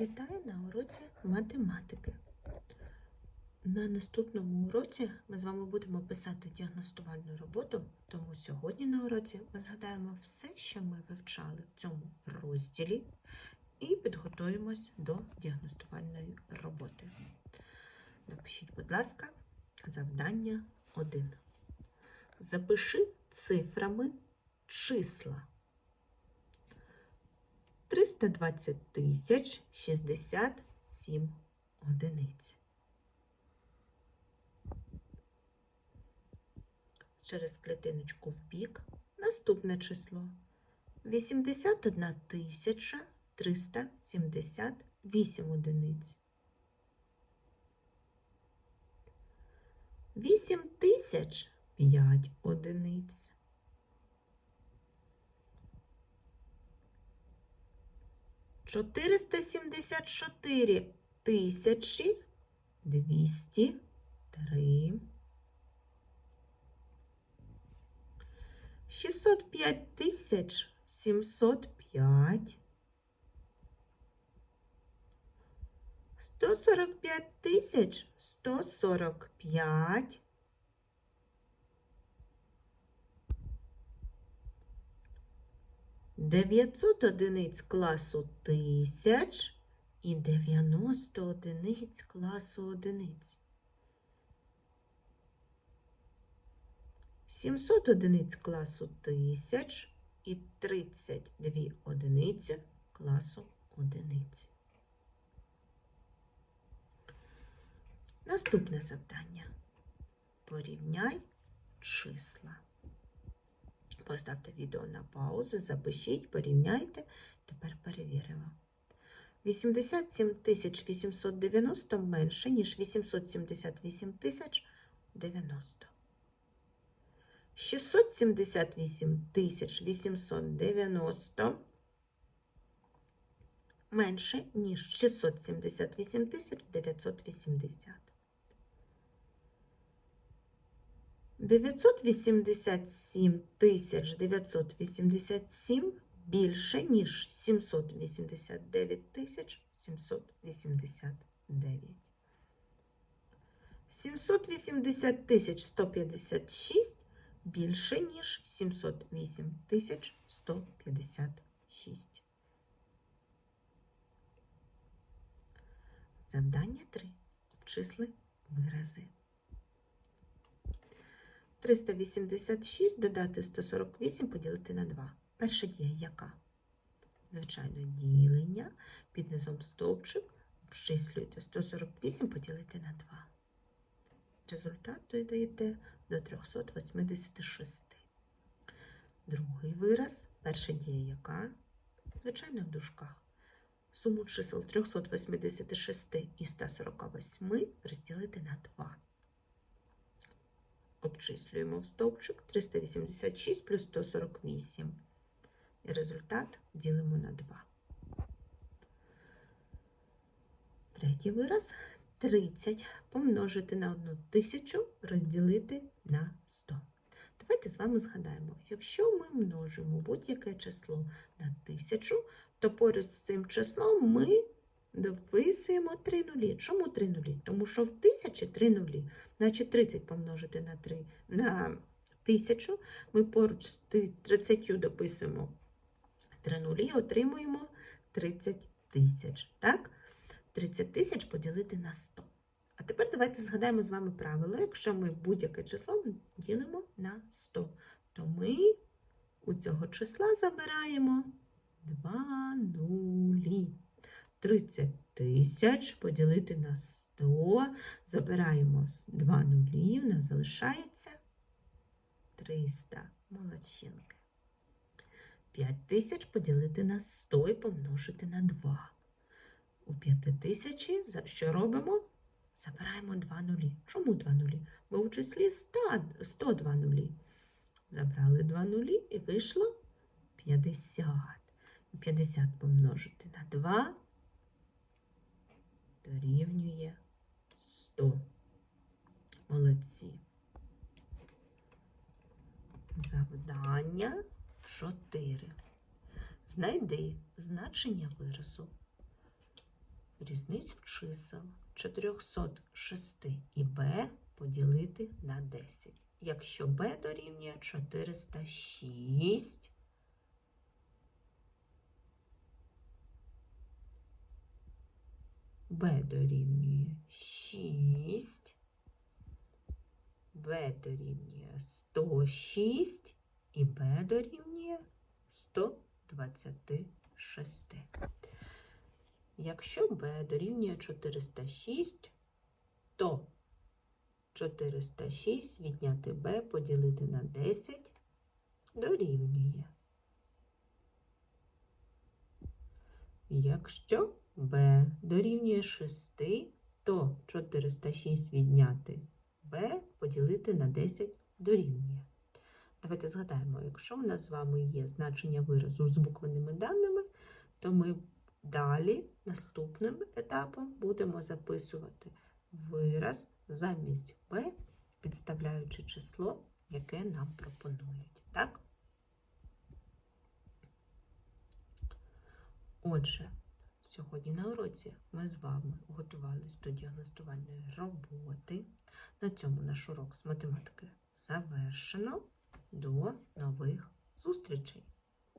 Вітаю на уроці математики. На наступному уроці ми з вами будемо писати діагностувальну роботу, тому сьогодні на уроці ми згадаємо все, що ми вивчали в цьому розділі, і підготуємось до діагностувальної роботи. Напишіть, будь ласка, завдання 1. Запиши цифрами числа. 320 тисяч 67 одиниць. Через клітиночку в бік наступне число 81 тисяча 378 одиниць. 8 тисяч 5 одиниць. 474 тисячі 203. 605 тисяч 705. 145 тисяч 145. 900 одиниць класу тисяч і 90 одиниць класу одиниць. 700 одиниць класу тисяч і 32 одиниці класу одиниць. Наступне завдання. Порівняй числа. Поставте відео на паузу, запишіть, порівняйте. Тепер перевіримо. 87 890 менше, ніж 878 090. 678 890 менше, ніж 678 980. 987 987 більше, ніж 789 тисяч 789. 780 тисяч 156 більше, ніж 708 тисяч 156. Завдання 3. Обчисли вирази. 386 додати 148 поділити на 2. Перша дія яка? Звичайно, ділення. Під низом стовпчик. Обчислюєте 148 поділити на 2. Результат додаєте до 386. Другий вираз. Перша дія яка? Звичайно, в дужках. Суму чисел 386 і 148 розділити на 2. Обчислюємо в стовпчик 386 плюс 148. І результат ділимо на 2. Третій вираз 30 помножити на 1000 розділити на 100. Давайте з вами згадаємо, якщо ми множимо будь-яке число на 1000, то поряд з цим числом ми дописуємо 3 нулі. Чому 3 нулі? Тому що в 1000 3 нулі. Значить 30 помножити на 3 на 1000, ми поруч з 30 дописуємо 3 нулі, отримуємо 30 тисяч. Так? 30 тисяч поділити на 100. А тепер давайте згадаємо з вами правило. Якщо ми будь-яке число ділимо на 100, то ми у цього числа забираємо 2 нулі. 30 тисяч поділити на 100. Забираємо 2 нулі, в нас залишається 300. Молодчинки. 5 тисяч поділити на 100 і помножити на 2. У 5 тисячі що робимо? Забираємо 2 нулі. Чому 2 нулі? Бо у числі 100, 102 нулі. Забрали 2 нулі і вийшло 50. 50 помножити на 2 дорівнює 100. Молодці. Завдання 4. Знайди значення виразу різницю чисел 406 і b поділити на 10. Якщо b дорівнює 406, b дорівнює 6, b дорівнює 106 і b дорівнює 126. Якщо b дорівнює 406, то 406 відняти b поділити на 10 дорівнює. Якщо b дорівнює 6, то 406 відняти b поділити на 10 дорівнює. Давайте згадаємо, якщо у нас з вами є значення виразу з буквеними даними, то ми далі наступним етапом будемо записувати вираз замість b, підставляючи число, яке нам пропонують. Так? Отже, сьогодні на уроці ми з вами готувалися до діагностувальної роботи. На цьому наш урок з математики завершено. До нових зустрічей!